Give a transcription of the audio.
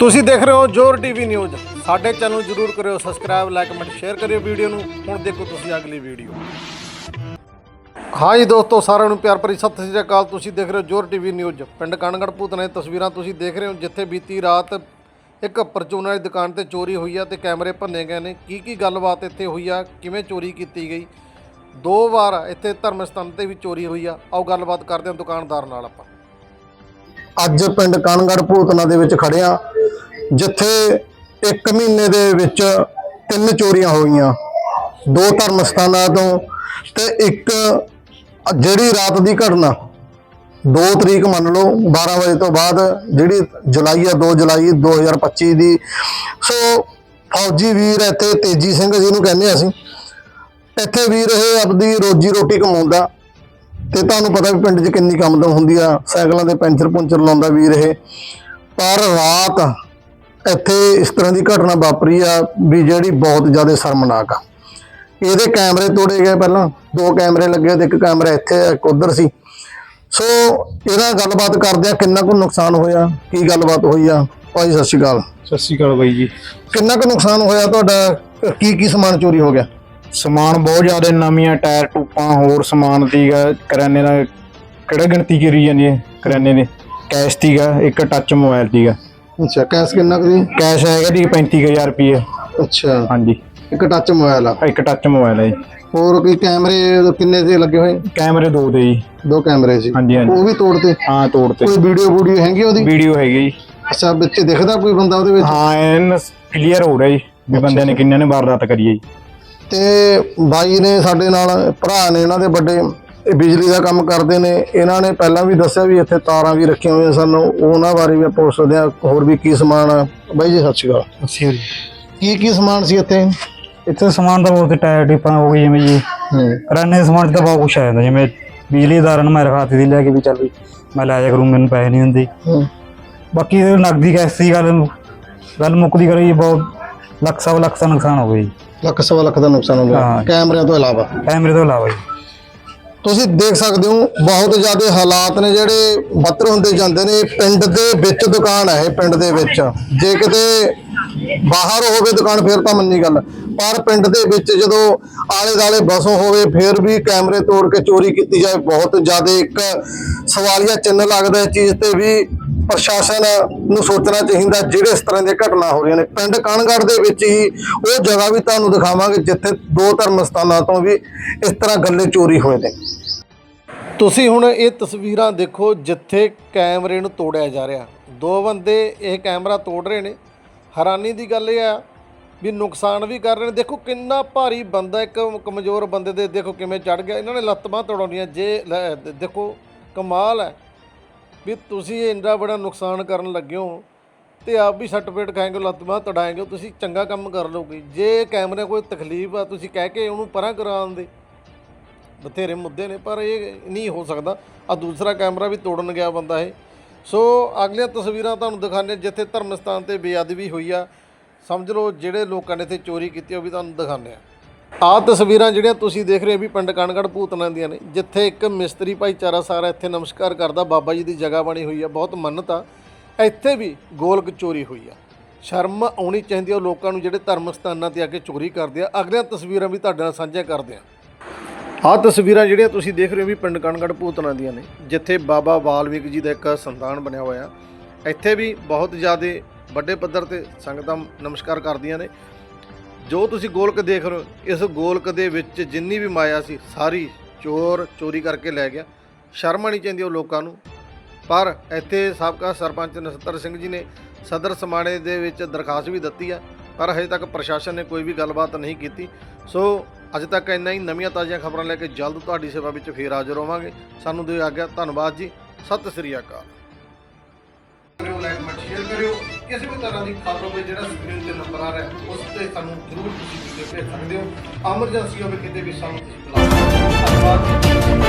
ਤੁਸੀਂ ਦੇਖ ਰਹੇ ਹੋ ਜੋਰ ਟੀਵੀ ਨਿਊਜ਼। ਸਾਡੇ ਚੈਨਲ ਨੂੰ ਜਰੂਰ ਕਰਿਓ ਸਬਸਕ੍ਰਾਈਬ ਲਾਈਕ ਕਮੈਂਟ ਸ਼ੇਅਰ ਕਰਿਓ ਵੀਡੀਓ ਨੂੰ। ਹੁਣ ਦੇਖੋ ਤੁਸੀਂ ਅਗਲੀ ਵੀਡੀਓ। ਹਾਂ ਜੀ ਦੋਸਤੋ, ਸਾਰਿਆਂ ਨੂੰ ਪਿਆਰ ਭਰੀ ਸਤਿ ਸ੍ਰੀ ਅਕਾਲ। ਤੁਸੀਂ ਦੇਖ ਰਹੇ ਹੋ ਜੋਰ ਟੀਵੀ ਨਿਊਜ਼। ਪਿੰਡ ਕਣਗੜ ਭੂਤਨੇ ਤਸਵੀਰਾਂ ਤੁਸੀਂ ਦੇਖ ਰਹੇ ਹੋ, ਜਿੱਥੇ ਬੀਤੀ ਰਾਤ ਇੱਕ ਪਰਚੂਨ ਵਾਲੀ ਦੁਕਾਨ ਤੇ ਚੋਰੀ ਹੋਈ ਆ ਤੇ ਕੈਮਰੇ ਭੰਨੇ ਗਏ ਨੇ। ਕੀ ਕੀ ਗੱਲਬਾਤ ਇੱਥੇ ਹੋਈ ਆ? ਕਿਵੇਂ ਚੋਰੀ ਕੀਤੀ ਗਈ? ਦੋ ਵਾਰ ਇੱਥੇ ਧਰਮ ਸਥਾਨ ਤੇ ਵੀ ਚੋਰੀ ਹੋਈ ਆ। ਆਓ ਗੱਲਬਾਤ ਕਰਦੇ ਹਾਂ ਦੁਕਾਨਦਾਰ ਨਾਲ ਆਪਾਂ। ਅੱਜ ਪਿੰਡ ਕਣਗੜ ਭੂਤਨਾ ਦੇ ਵਿੱਚ ਖੜਿਆ ਜਿੱਥੇ 1 ਮਹੀਨੇ ਦੇ ਵਿੱਚ ਤਿੰਨ ਚੋਰੀਆਂ ਹੋਈਆਂ। ਦੋ ਧਰਮ ਸਥਾਨਾਂ ਤੋਂ ਤੇ ਇੱਕ ਜਿਹੜੀ ਰਾਤ ਦੀ ਘਟਨਾ 2 ਤਰੀਕ ਮੰਨ ਲਓ 12 ਵਜੇ ਤੋਂ ਬਾਅਦ ਜਿਹੜੀ ਜੁਲਾਈ ਆ 2 ਜੁਲਾਈ 2025 ਦੀ। ਸੋ ਫੌਜੀ ਵੀਰ ਇੱਥੇ ਤੇਜੀ ਸਿੰਘ ਜੀ ਨੂੰ ਕਹਿੰਦੇ ਅਸੀਂ, ਇੱਥੇ ਵੀਰ ਇਹ ਆਪਦੀ ਰੋਜੀ ਰੋਟੀ ਕਮਾਉਂਦਾ। ਤੇ ਤੁਹਾਨੂੰ ਪਤਾ ਵੀ ਪਿੰਡ 'ਚ ਕਿੰਨੀ ਕਮਦਮ ਹੁੰਦੀ ਆ ਸਾਈਕਲਾਂ ਦੇ ਪੈਂਚਰ ਪੁੰਚਰ ਲਾਉਂਦਾ ਵੀਰ ਇਹ। ਪਰ ਰਾਤ ਇੱਥੇ ਇਸ ਤਰ੍ਹਾਂ ਦੀ ਘਟਨਾ ਵਾਪਰੀ ਆ ਵੀ ਜਿਹੜੀ ਬਹੁਤ ਜ਼ਿਆਦਾ ਸ਼ਰਮਨਾਕ ਆ। ਇਹਦੇ ਕੈਮਰੇ ਤੋੜੇ ਗਏ ਪਹਿਲਾਂ ਦੋ ਕੈਮਰੇ ਲੱਗੇ ਤੇ ਇੱਕ ਕੈਮਰਾ ਇੱਥੇ ਆ, ਇੱਕ ਉਧਰ ਸੀ। ਸੋ ਇਹਦਾ ਗੱਲਬਾਤ ਕਰਦੇ ਆ ਕਿੰਨਾ ਕੁ ਨੁਕਸਾਨ ਹੋਇਆ ਕੀ ਗੱਲਬਾਤ ਹੋਈ ਆ? ਭਾਈ ਸਤਿ ਸ਼੍ਰੀ ਅਕਾਲ। ਸਤਿ ਸ਼੍ਰੀ ਅਕਾਲ ਬਾਈ ਜੀ। ਕਿੰਨਾ ਕੁ ਨੁਕਸਾਨ ਹੋਇਆ ਤੁਹਾਡਾ? ਕੀ ਕੀ ਸਮਾਨ ਚੋਰੀ ਹੋ ਗਿਆ? ਸਮਾਨ ਬਹੁਤ ਜ਼ਿਆਦਾ ਨਵੀਆਂ ਟਾਇਰ ਟੂਪਾਂ ਹੋਰ ਸਮਾਨ ਤੀਗਾ ਕਰਿਆਨੇ ਦਾ ਕਿਹੜਾ ਗਿਣਤੀ ਕਰੀ ਜਾਂਦੀ ਹੈ ਕਰਿਆਨੇ ਦੇ? ਕੈਸ਼ ਤੀਗਾ ਇੱਕ ਟੱਚ ਮੋਬਾਈਲ ਤੀਗਾ। ਅੱਛਾ ਕੈਸ਼ ਕਿੰਨਾ ਕੁ ਸੀ? ਕੈਸ਼ ਹੈਗਾ ਜੀ 35000 ਰੁਪਏ। ਅੱਛਾ। ਹਾਂਜੀ। ਇੱਕ ਟੱਚ ਮੋਬਾਈਲ ਆ? ਇੱਕ ਟੱਚ ਮੋਬਾਈਲ ਹੈ ਜੀ। ਹੋਰ ਕੋਈ ਕੈਮਰੇ ਕਿੰਨੇ ਦੇ ਲੱਗੇ ਹੋਏ? ਕੈਮਰੇ ਦੋ ਤੇ ਜੀ। ਦੋ ਕੈਮਰੇ ਸੀ। ਹਾਂਜੀ ਹਾਂਜੀ। ਉਹ ਵੀ ਤੋੜਤੇ? ਹਾਂ ਤੋੜ ਤੇ ਕੋਈ ਵੀਡੀਓ ਵੀਡੀਓ ਹੈਗੀ ਉਹਦੀ? ਵੀਡੀਓ ਹੈਗੀ ਜੀ। ਅੱਛਾ ਵਿੱਚ ਦਿਖਦਾ ਕੋਈ ਬੰਦਾ ਉਹਦੇ ਵਿੱਚ? ਹਾਂ ਐਨ ਕਲੀਅਰ ਹੋ ਰਿਹਾ ਜੀ ਵੀ ਬੰਦਿਆਂ ਨੇ ਕਿੰਨਿਆਂ ਨੇ ਵਾਰਦਾਤ ਕਰੀ ਹੈ ਜੀ। ਤੇ ਬਾਈ ਨੇ ਸਾਡੇ ਨਾਲ ਭਰਾ ਨੇ ਇਹਨਾਂ ਦੇ ਵੱਡੇ ਇਹ ਬਿਜਲੀ ਦਾ ਕੰਮ ਕਰਦੇ ਨੇ। ਇਹਨਾਂ ਨੇ ਪਹਿਲਾਂ ਵੀ ਦੱਸਿਆ ਵੀ ਇੱਥੇ ਤਾਰਾਂ ਵੀ ਰੱਖੀਆਂ ਹੋਈਆਂ ਸਨ। ਉਹਨਾਂ ਬਾਰੇ ਵੀ ਆਪਾਂ ਪੁੱਛਦੇ ਆ ਹੋਰ ਵੀ ਕੀ ਸਮਾਨ ਆ? ਬਾਈ ਜੀ ਸਤਿ ਸ਼੍ਰੀ ਅਕਾਲ। ਅੱਛਾ ਜੀ। ਕੀ ਕੀ ਸਮਾਨ ਸੀ ਇੱਥੇ? ਇੱਥੇ ਸਮਾਨ ਤਾਂ ਬਹੁਤ ਟਾਇਰ ਟਿਪਾਂ ਹੋ ਗਈ ਜਿਵੇਂ ਜੀ। ਦੇ ਸਮਾਨ ਤਾਂ ਬਹੁਤ ਕੁਛ ਆ ਜਾਂਦਾ। ਜਿਵੇਂ ਬਿਜਲੀ ਦਾਰਾਂ ਨੂੰ ਮੈਂ ਰਖਾਤੀ ਦੀ ਲੈ ਕੇ ਵੀ ਚੱਲ ਵੀ ਮੈਂ ਲੈ ਜਾ ਕਰੂੰ ਮੈਨੂੰ ਪੈਸੇ ਨਹੀਂ ਦਿੰਦੇ। ਹੂੰ। ਬਾਕੀ ਨਗਦੀ ਕੈਸ਼ ਦੀ ਗੱਲ ਗੱਲ ਮੁੱਕਦੀ ਕਰੀ ਬਹੁਤ ਲੱਖ ਸਵਾ ਲੱਖ ਦਾ ਨੁਕਸਾਨ ਹੋ ਗਿਆ ਜੀ। ਲੱਖ ਸਵਾ ਲੱਖ ਦਾ ਨੁਕਸਾਨ ਹੋ ਗਿਆ। ਹਾਂ। ਕੈਮਰਿਆਂ ਤੋਂ ਇਲਾਵਾ? ਕੈਮਰੇ ਤੋਂ ਇਲਾਵਾ ਜੀ। ਤੁਸੀਂ ਦੇਖ ਸਕਦੇ ਹੋ ਬਹੁਤ ਜ਼ਿਆਦਾ ਹਾਲਾਤ ਨੇ ਜਿਹੜੇ ਬੱਤਰ ਹੁੰਦੇ ਜਾਂਦੇ ਨੇ। ਪਿੰਡ ਦੇ ਵਿੱਚ ਦੁਕਾਨ ਹੈ ਇਹ ਪਿੰਡ ਦੇ ਵਿੱਚ। ਜੇ ਕਿਤੇ ਬਾਹਰ ਹੋਵੇ ਦੁਕਾਨ ਫਿਰ ਤਾਂ ਮੰਨੀ ਗੱਲ। ਪਰ ਪਿੰਡ ਦੇ ਵਿੱਚ ਜਦੋਂ ਆਲੇ ਦਾਲੇ ਬਸੋਂ ਹੋਵੇ ਫਿਰ ਵੀ ਕੈਮਰੇ ਤੋੜ ਕੇ ਚੋਰੀ ਕੀਤੀ ਜਾਏ। ਬਹੁਤ ਜ਼ਿਆਦਾ ਇੱਕ ਸਵਾਲੀਆ ਚਿੰਨ੍ਹ ਲੱਗਦਾ ਇਸ ਚੀਜ਼ ਤੇ ਵੀ ਪ੍ਰਸ਼ਾਸਨ ਨੂੰ ਸੋਚਣਾ ਚਾਹੀਦਾ ਜਿਹੜੇ ਇਸ ਤਰ੍ਹਾਂ ਦੀਆਂ ਘਟਨਾ ਹੋ ਰਹੀਆਂ ਨੇ। ਪਿੰਡ ਕਣਗੜ ਦੇ ਵਿੱਚ ਹੀ ਉਹ ਜਗ੍ਹਾ ਵੀ ਤੁਹਾਨੂੰ ਦਿਖਾਵਾਂਗੇ ਜਿੱਥੇ ਦੋ ਧਰਮ ਸਥਾਨਾਂ ਤੋਂ ਵੀ ਇਸ ਤਰ੍ਹਾਂ ਗੱਲੇ ਚੋਰੀ ਹੋਏ ਨੇ। ਤੁਸੀਂ ਹੁਣ ਇਹ ਤਸਵੀਰਾਂ ਦੇਖੋ ਜਿੱਥੇ ਕੈਮਰੇ ਨੂੰ ਤੋੜਿਆ ਜਾ ਰਿਹਾ। ਦੋ ਬੰਦੇ ਇਹ ਕੈਮਰਾ ਤੋੜ ਰਹੇ ਨੇ। ਹੈਰਾਨੀ ਦੀ ਗੱਲ ਇਹ ਆ ਵੀ ਨੁਕਸਾਨ ਵੀ ਕਰ ਰਹੇ ਨੇ। ਦੇਖੋ ਕਿੰਨਾ ਭਾਰੀ ਬੰਦਾ ਇੱਕ ਕਮਜ਼ੋਰ ਬੰਦੇ ਦੇ ਦੇਖੋ ਕਿਵੇਂ ਚੜ ਗਿਆ। ਇਹਨਾਂ ਨੇ ਲੱਤ ਬਾਂਹ ਤੋੜਾਉਣੀਆਂ ਜੇ ਲੈ, ਦੇਖੋ ਕਮਾਲ ਹੈ। ਵੀ ਤੁਸੀਂ ਇੰਨਾ ਬੜਾ ਨੁਕਸਾਨ ਕਰਨ ਲੱਗੇ ਹੋ ਤੇ ਆਪ ਵੀ ਸਰਟੀਫਿਕੇਟ ਖਾਏਗੇ, ਲੱਤ ਬਾਂਹ ਤੜਾਏਗੇ, ਤੁਸੀਂ ਚੰਗਾ ਕੰਮ ਕਰ ਲਓਗੇ। ਜੇ ਕੈਮਰੇ ਕੋਈ ਤਕਲੀਫ ਆ, ਤੁਸੀਂ ਕਹਿ ਕੇ ਉਹਨੂੰ ਪਰਾਂ ਕਰਾਉਣ ਦੇ। ਬਥੇਰੇ ਮੁੱਦੇ ਨੇ, ਪਰ ਇਹ ਨਹੀਂ ਹੋ ਸਕਦਾ। ਆ ਦੂਸਰਾ ਕੈਮਰਾ ਵੀ ਤੋੜਨ ਗਿਆ ਬੰਦਾ ਇਹ। ਸੋ ਅਗਲੀਆਂ ਤਸਵੀਰਾਂ ਤੁਹਾਨੂੰ ਦਿਖਾਉਂਦੇ ਹਾਂ, ਜਿੱਥੇ ਧਰਮ ਸਥਾਨ ਤੇ ਬੇਅਦਬੀ ਹੋਈ ਆ। ਸਮਝ ਲਓ ਜਿਹੜੇ ਲੋਕਾਂ ਨੇ ਇੱਥੇ ਚੋਰੀ ਕੀਤੀ ਉਹ ਵੀ ਤੁਹਾਨੂੰ ਦਿਖਾਉਂਦੇ ਆ ਆਹ ਤਸਵੀਰਾਂ ਜਿਹੜੀਆਂ ਤੁਸੀਂ ਦੇਖ ਰਹੇ ਹੋ ਵੀ ਪਿੰਡ ਕਣਗੜ ਭੂਤਨਾ ਦੀਆਂ ਨੇ, ਜਿੱਥੇ ਇੱਕ ਮਿਸਤਰੀ ਭਾਈਚਾਰਾ ਸਾਰਾ ਇੱਥੇ ਨਮਸਕਾਰ ਕਰਦਾ, ਬਾਬਾ ਜੀ ਦੀ ਜਗ੍ਹਾ ਬਣੀ ਹੋਈ ਆ, ਬਹੁਤ ਮੰਨਤ ਆ। ਇੱਥੇ ਵੀ ਗੋਲਕ ਚੋਰੀ ਹੋਈ ਆ। ਸ਼ਰਮ ਆਉਣੀ ਚਾਹੀਦੀ ਆ ਉਹ ਲੋਕਾਂ ਨੂੰ ਜਿਹੜੇ ਧਰਮ ਸਥਾਨਾਂ ਤੇ ਆ ਕੇ ਚੋਰੀ ਕਰਦੇ ਆ। ਅਗਲੀਆਂ ਤਸਵੀਰਾਂ ਵੀ ਤੁਹਾਡੇ ਨਾਲ ਸਾਂਝੀਆਂ ਕਰਦੇ ਆ। ਆਹ ਤਸਵੀਰਾਂ ਜਿਹੜੀਆਂ ਤੁਸੀਂ ਦੇਖ ਰਹੇ ਹੋ ਵੀ ਪਿੰਡ ਕਣਗੜ ਭੂਤਨਾ ਦੀਆਂ ਨੇ, ਜਿੱਥੇ ਬਾਬਾ ਵਾਲਮੀਕ ਜੀ ਦਾ ਇੱਕ ਸੰਤਾਨ ਬਣਿਆ ਹੋਇਆ। ਇੱਥੇ ਵੀ ਬਹੁਤ ਜ਼ਿਆਦਾ ਵੱਡੇ ਪੱਧਰ ਤੇ ਸੰਗਤਾਂ ਨਮਸਕਾਰ ਕਰਦੀਆਂ ਨੇ। ਜੋ ਤੁਸੀਂ ਗੋਲਕ ਦੇਖ ਰਹੇ ਹੋ, ਇਸ ਗੋਲਕ ਦੇ ਵਿੱਚ ਜਿੰਨੀ ਵੀ ਮਾਇਆ ਸੀ, ਸਾਰੀ ਚੋਰ ਚੋਰੀ ਕਰਕੇ ਲੈ ਗਿਆ। ਸ਼ਰਮ ਨਹੀਂ ਚਾਹੀਦੀ ਉਹ ਲੋਕਾਂ ਨੂੰ। ਪਰ ਇੱਥੇ ਸਾਬਕਾ ਸਰਪੰਚ ਨਸੱਤਰ ਸਿੰਘ ਜੀ ਨੇ ਸਦਰ ਸਮਾਣੇ ਦੇ ਵਿੱਚ ਦਰਖਾਸਤ ਵੀ ਦਿੱਤੀ ਆ, ਪਰ ਹਜੇ ਤੱਕ ਪ੍ਰਸ਼ਾਸਨ ਨੇ ਕੋਈ ਵੀ ਗੱਲਬਾਤ ਨਹੀਂ ਕੀਤੀ। ਸੋ ਅੱਜ ਤੱਕ ਇੰਨਾ ਹੀ, ਨਵੀਆਂ ਤਾਜ਼ੀਆਂ ਖਬਰਾਂ ਲੈ ਕੇ ਜਲਦ ਤੁਹਾਡੀ ਸੇਵਾ ਵਿੱਚ ਫੇਰ ਹਾਜ਼ਰ ਹੋਵਾਂਗੇ। ਸਾਨੂੰ ਦਿਓ ਆਗਿਆ, ਧੰਨਵਾਦ ਜੀ। ਸਤਿ ਸ੍ਰੀ ਅਕਾਲ। ਲਾਈਕ ਮਤ ਸ਼ੇਅਰ ਕਰਿਓ ਕਿਸੇ ਵੀ ਤਰ੍ਹਾਂ ਦੀ ਖਬਰ ਹੋਵੇ, ਜਿਹੜਾ ਸਕਰੀਨ ਤੇ ਨੰਬਰ ਆ ਰਿਹਾ, ਉਸ ਤੇ ਸਾਨੂੰ ਜ਼ਰੂਰ ਤੁਸੀਂ ਭੇਜ ਸਕਦੇ ਹੋ। ਐਮਰਜੈਂਸੀ ਹੋਵੇ, ਕਿਤੇ ਵੀ ਸਾਨੂੰ ਤੁਸੀਂ ਬੁਲਾ ਸਕਦੇ ਹੋ। ਧੰਨਵਾਦ।